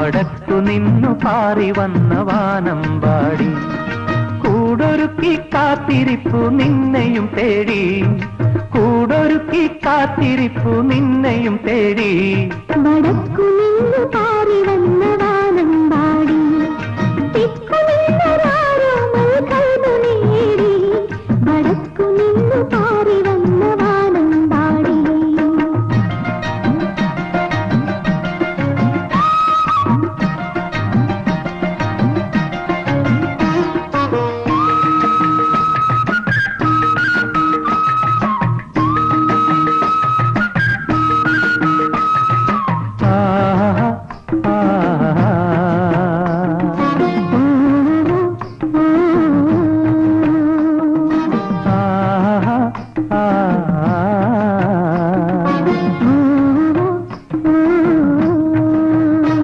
വടക്കു നിന്നു പാറി വന്ന വാനം പാടി കൂടൊരുക്കി കാത്തിരിപ്പു നിന്നെയും തേടി. കൂടൊരുക്കി കാത്തിരിപ്പു നിന്നെയും തേടി. വടക്കു നിന്നു പാറി വന്ന വാനം പാടി വടക്കു നിന്നു